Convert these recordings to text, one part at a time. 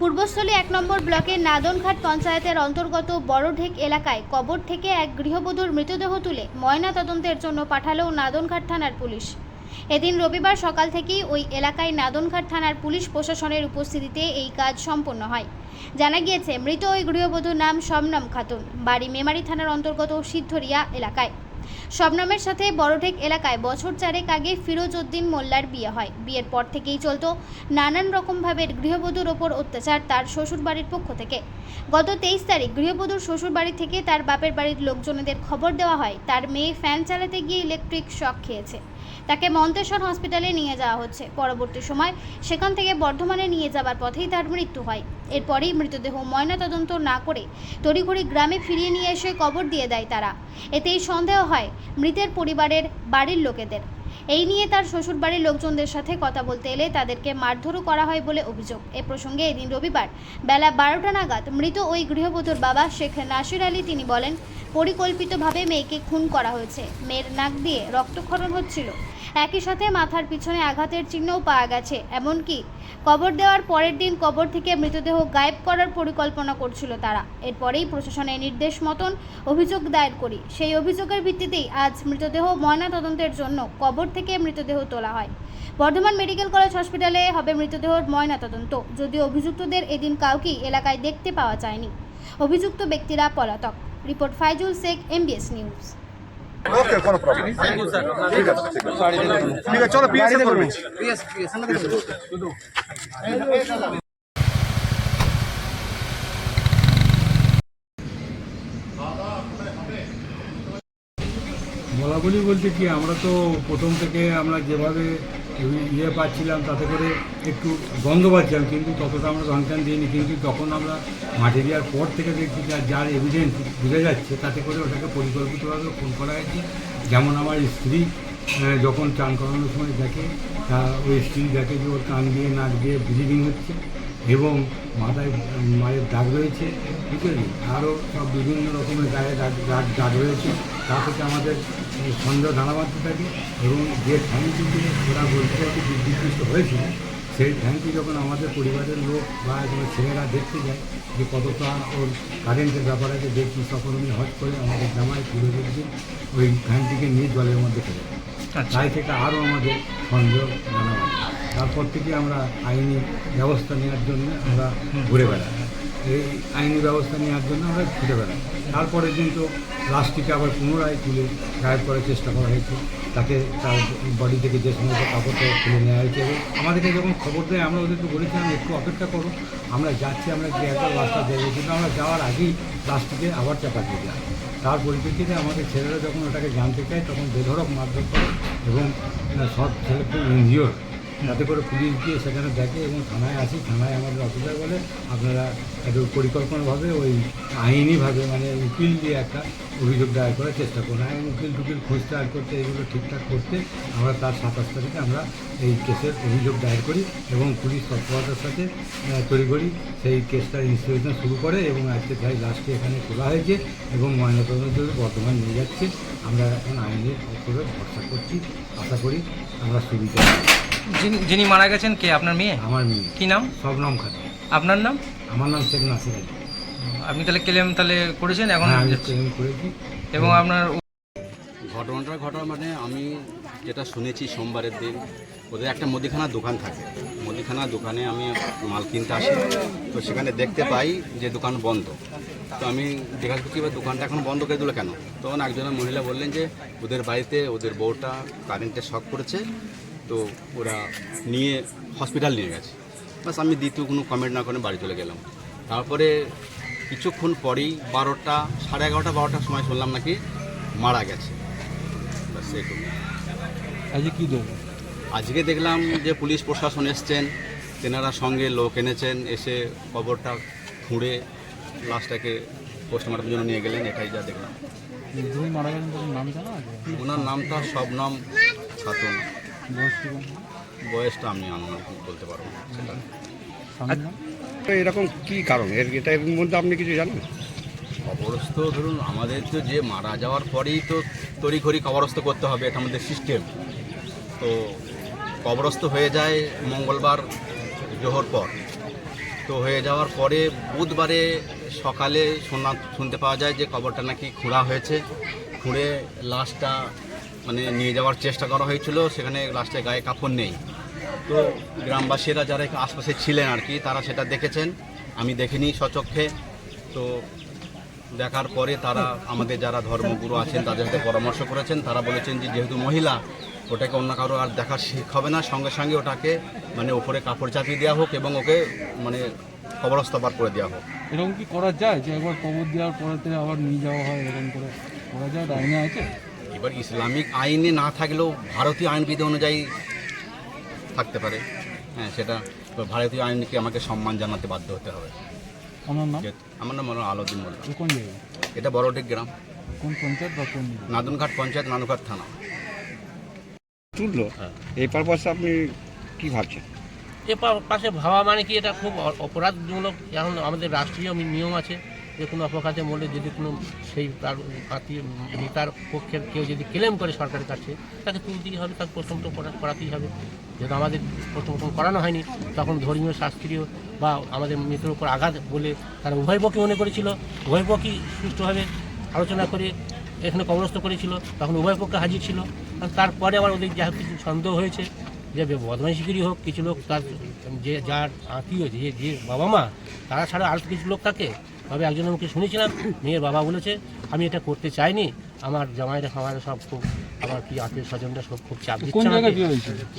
পূর্বস্থলী এক নম্বর ব্লকের নাদনঘাট পঞ্চায়েতের অন্তর্গত বড়ঢেক এলাকায় কবর থেকে এক গৃহবধূর মৃতদেহ তুলে ময়না তদন্তের জন্য পাঠালো নাদনঘাট থানার পুলিশ। এদিন রবিবার সকাল থেকেই ওই এলাকায় নাদনঘাট থানার পুলিশ প্রশাসনের উপস্থিতিতে এই কাজ সম্পন্ন হয়। জানা গিয়েছে, মৃত ওই গৃহবধূর নাম শবনম খাতুন। বাড়ি মেমারি থানার অন্তর্গত সিদ্ধরিয়া এলাকায়। শবনমের সাথে বড়ঢেক এলাকায় বছর চারেক আগে ফিরোজ উদ্দিন মোল্লার বিয়ে হয়। বিয়ের পর থেকেই চলত নানান রকমভাবে গৃহবধূর ওপর অত্যাচার তার শ্বশুরবাড়ির পক্ষ থেকে। গত তেইশ তারিখ গৃহবধূর শ্বশুরবাড়ি থেকে তার বাপের বাড়ির লোকজনেদের খবর দেওয়া হয়, তার মেয়ে ফ্যান চালাতে গিয়ে ইলেকট্রিক শক খেয়েছে। তাকে মন্তেশ্বর হসপিটালে নিয়ে যাওয়া হচ্ছে। পরবর্তী সময় সেখান থেকে বর্ধমানে নিয়ে যাবার পথেই তার মৃত্যু হয়। এরপরেই মৃতদেহ ময়নাতদন্ত না করে তড়িঘড়ি গ্রামে ফিরিয়ে নিয়ে এসে কবর দিয়ে দেয় তারা। এতেই সন্দেহ হয় মৃতের পরিবারের বাড়ির লোকেদের। এই নিয়ে তার শ্বশুরবাড়ির লোকজনদের সাথে কথা বলতে এলে তাদেরকে মারধরও করা হয় বলে অভিযোগ। এ প্রসঙ্গে এদিন রবিবার বেলা বারোটা নাগাদ মৃত ওই গৃহবধূর বাবা শেখ নাসির আলী তিনি বলেন পরিকল্পিতভাবে মেয়েকে খুন করা হয়েছে। মেয়ের নাক দিয়ে রক্তক্ষরণ হচ্ছিল। একই সাথে মাথার পিছনে আঘাতের চিহ্নও পাওয়া গেছে। এমনকি কবর দেওয়ার পরের দিন কবর থেকে মৃতদেহ গায়েব করার পরিকল্পনা করছিল তারা। এরপরেই প্রশাসনের নির্দেশ মতন অভিযোগ দায়ের করি। সেই অভিযোগের ভিত্তিতেই আজ মৃতদেহ ময়না তদন্তের জন্য কবর থেকে মৃতদেহ তোলা হয়। বর্ধমান মেডিকেল কলেজ হসপিটালে হবে মৃতদেহর ময়না তদন্ত যদিও অভিযুক্তদের এদিন কাউকেই এলাকায় দেখতে পাওয়া যায়নি। অভিযুক্ত ব্যক্তিরা পলাতক। Report Faizul Sheikh MBS news okay কোনো প্রবলেম ঠিক আছে ঠিক আছে। ঠিক আছে চলো পিএসএ করবেন বলা বলি বলতে কি আমরা তো প্রথম থেকে আমরা যেভাবে ইয়ে পাচ্ছিলাম, তাতে করে একটু গন্ধ পাচ্ছিলাম, কিন্তু ততটা আমরা ভাঙটান দিইনি, কিন্তু যখন আমরা মাঠে দেওয়ার পর থেকে দেখছি যার যার এভিডেন্স বুঝে যাচ্ছে, তাতে করে ওটাকে পরিকল্পিতভাবে ফোন করা হয়েছে। যেমন আমার স্ত্রী যখন চান করানোর সময় দেখে, তা ওই স্ত্রী দেখে যে ওর কান দিয়ে, নাক দিয়ে ব্লিডিং হচ্ছে এবং মাথায়, মায়ের দাগ রয়েছে, ঠিক আছে? আরও সব বিভিন্ন রকমের গায়ে দাগ দাগ দাগ রয়েছে। তা থেকে আমাদের সন্দেহ দাঁড়া বাঁধতে থাকে এবং যে ঠ্যাংটিতে ওরা বলতে চাইছে বিদ্যুৎ হয়েছিল সেই ঠ্যাংটি যখন আমাদের পরিবারের লোক বা ছেলেরা দেখতে যায় যে কতটা ওর কারেন্টের ব্যাপার আছে দেখছি তখন উনি হট করে আমাদের জামাই তুলে দিন ওই ফ্যানটিকে নিয়ে জলের মধ্যে ফেলে দেয়। তাই থেকে আরও আমাদের সন্দেহ জানা। তারপর থেকে আমরা আইনি ব্যবস্থা নেওয়ার জন্য আমরা ঘুরে বেড়াই। এই আইনি ব্যবস্থা নেওয়ার জন্য আমরা ঘুরে বেড়াই। তারপরে কিন্তু লাস্টটিকে আবার পুনরায় তুলে গায়েব করার চেষ্টা করা হয়েছে। তাকে তার বডি থেকে যে সমস্ত কাপড়টা তুলে নেওয়া হয়েছে। এবং আমাদেরকে যখন খবর দেয়, আমরা ওদেরকে বলেছিলাম, একটু অপেক্ষা করো। আমরা যাচ্ছি, আমরা গিয়ে একবার লাশটা দেবো কিন্তু আমরা যাওয়ার আগেই লাশটিকে আবার চাপা দিয়ে যায় তার পরিপ্রেক্ষিতে আমাদের ছেলেরা যখন ওটাকে জানতে চায়, তখন বেধরক মারধর করে এবং সব ছেলেকে এনজিওর যাতে করে পুলিশ গিয়ে সেখানে দেখে এবং থানায় আসি, থানায় আমাদের অফিসার বলে, আপনারা একটু পরিকল্পনাভাবে ওই আইনিভাবে মানে উকিল দিয়ে একটা অভিযোগ দায়ের করার চেষ্টা করুন। আইন উকিল টুকিল খুঁজতে আর করতে এগুলো ঠিকঠাক করতে আমরা তার সাতাশ তারিখে আমরা এই কেসের অভিযোগ দায়ের করি এবং পুলিশ তৎপরতার সাথে তৈরি করি সেই কেসটার ইনস্টিটিউশন শুরু করে এবং আজকে তাই লাস্টে এখানে তোলা হয়েছে এবং ময়নাতদন্ত বর্তমান নিয়ে যাচ্ছে। আমরা এখন আইনের উপরে ভরসা করছি। আশা করি আমরা সুবিধা। যিনি যিনি মারা গেছেন কে? আপনার মেয়ে? আমার মেয়ে। কি নাম? সব নাম খাতে আপনার নাম? আমার নাম শেখ নাসির আলী। আপনি তাহলে ক্লেম তাহলে করেছেন? এখন হ্যাঁ আমি ট্রেন করেছি। এবং আপনার ঘটনাটা ঘটনা মানে আমি যেটা শুনেছি সোমবারের দিন ওদের একটা মুদিখানা দোকান থাকে। মুদিখানা দোকানে আমি মাল কিনতে আসি। তো সেখানে দেখতে পাই যে দোকান বন্ধ। তো আমি জিজ্ঞাসা করছি এবার দোকানটা এখন বন্ধ করে দিল কেন? তখন একজন মহিলা বললেন যে ওদের বাড়িতে ওদের বউটা কারেন্টে শখ করেছে। তো ওরা নিয়ে হসপিটাল নিয়ে গেছে। বাস আমি দ্বিতীয় কোনো কমেন্ট না করে বাড়ি চলে গেলাম। তারপরে কিছুক্ষণ পরেই বারোটা সাড়ে এগারোটা বারোটার সময় শুনলাম নাকি মারা গেছে। ব্যাস এইটুকু আজকে কী দেবো আজকে দেখলাম যে পুলিশ প্রশাসন এসছেন তেনারা সঙ্গে লোক এনেছেন এসে কবরটা খুঁড়ে লাশটাকে পোস্টমর্টমের জন্য নিয়ে গেলেন এটাই যা দেখলাম। যিনি মারা গেছেন নাম জানা ওনার নামটা শবনম খাতুন বয়স কি বয়সটা আমি আনুমানিক বলতে পারব না সেটা। এরকম কি কারণ? এর এটা এর মধ্যে আপনি কিছু জানেন? কবরস্থ ধরুন আমাদের তো যে মারা যাওয়ার পরেই তো তড়িঘড়ি কবরস্থ করতে হবে এটা আমাদের সিস্টেম তো কবরস্থ হয়ে যায় মঙ্গলবার জোহর পর। তো হয়ে যাওয়ার পরে বুধবারে সকালে শোনা শুনতে পাওয়া যায় যে কবরটা নাকি খোঁড়া হয়েছে। খুঁড়ে লাশটা মানে নিয়ে যাওয়ার চেষ্টা করা হয়েছিল, সেখানে লাস্টে গায়ে কাপড় নেই। তো গ্রামবাসীরা যারা আশপাশে ছিলেন আর কি, তারা সেটা দেখেছেন। আমি দেখিনি সচক্ষে তো দেখার পরে তারা আমাদের যারা ধর্মগুরু আছেন, তাদের সাথে পরামর্শ করেছেন। তারা বলেছেন যে, যেহেতু মহিলা, ওটাকে অন্য কারও আর দেখার শিখ হবে না। সঙ্গে সঙ্গে ওটাকে মানে ওপরে কাপড় চাপিয়ে দেওয়া হোক এবং ওকে মানে কবরস্থপার করে দেওয়া হোক। এরকম কি করা যায় যে একবার কবর দেওয়ার পরেতে আবার নিয়ে যাওয়া হয় এরকম করে? করা যায়? আছে? এবার ইসলামিক আইনে না থাকলেও ভারতীয় আইনবিধি অনুযায়ী থাকতে পারে। হ্যাঁ সেটা ভারতীয় আইনকে আমাকে সম্মান জানাতে বাধ্য হতে হবে। আমার নাম? আমার নাম হলো আলোদিন মোল্লা। কোন এটা বড়ডিক গ্রাম। কোন পঞ্চায়েত বা কোন নাদনঘাট পঞ্চায়েত নানুঘাট থানা। তুললো এই পারপাসে আপনি কি ভাবছেন? এ পাশে ভাবা মানে কি এটা খুব অপরাধমূলক। এখন আমাদের রাষ্ট্রীয় নিয়ম আছে। যে কোনো অপঘাতে মরলে যদি কোনো সেই তার আত্মীয় নেতার পক্ষের কেউ যদি ক্লেম করে সরকারের কাছে, তাকে তুলতেই হবে, তাকে প্রথম তো করা- করাতেই হবে। যেহেতু আমাদের প্রথম প্রথম করানো হয়নি, তখন ধর্মীয়, শাস্ত্রীয় বা আমাদের মৃতের উপর আঘাত বলে তারা উভয় পক্ষই মনে করেছিল। উভয় পক্ষই সুষ্ঠুভাবে আলোচনা করে এখানে কবরস্থ করেছিল, তখন উভয় পক্ষে হাজির ছিল। তারপরে আবার ওদের যা কিছু সন্দেহ হয়েছে, যে বদমাইশিগিরি হোক, কিছু লোক তার যে যার আত্মীয়, যে যে বাবা মা, তারা ছাড়া আর কিছু লোক থাকে? তবে একজনের মুখে শুনেছিলাম মেয়ের বাবা বলেছে আমি এটা করতে চাইনি আমার জামাইরা খামারে সব খুব আমার কি আত্মীয় স্বজনরা সব খুব চাপ কোন দিচ্ছে আমাকে।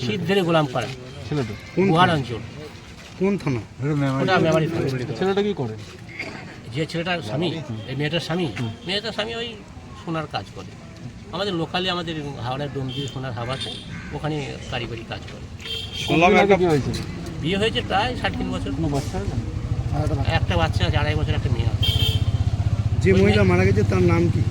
সিদ্ধের গোলাম পাড়া ছেলেটা? গুহার অঞ্চল। কোন থানা? ওটা মেমারি ছেলেটা কি করে? যে ছেলেটার স্বামী এই মেয়েটার স্বামী মেয়েটার স্বামী ওই সোনার কাজ করে। আমাদের লোকালি আমাদের হাওড়ার ডোমজি সোনার হাব আছে ওখানে কারিগরি কাজ করে। বিয়ে হয়েছে? প্রায় ষাট তিন বছর। কোনো বাচ্চা একটা বাচ্চা আছে আড়াই বছর একটা মেয়ে আছে। যে মহিলা মারা গেছে তার নাম কি?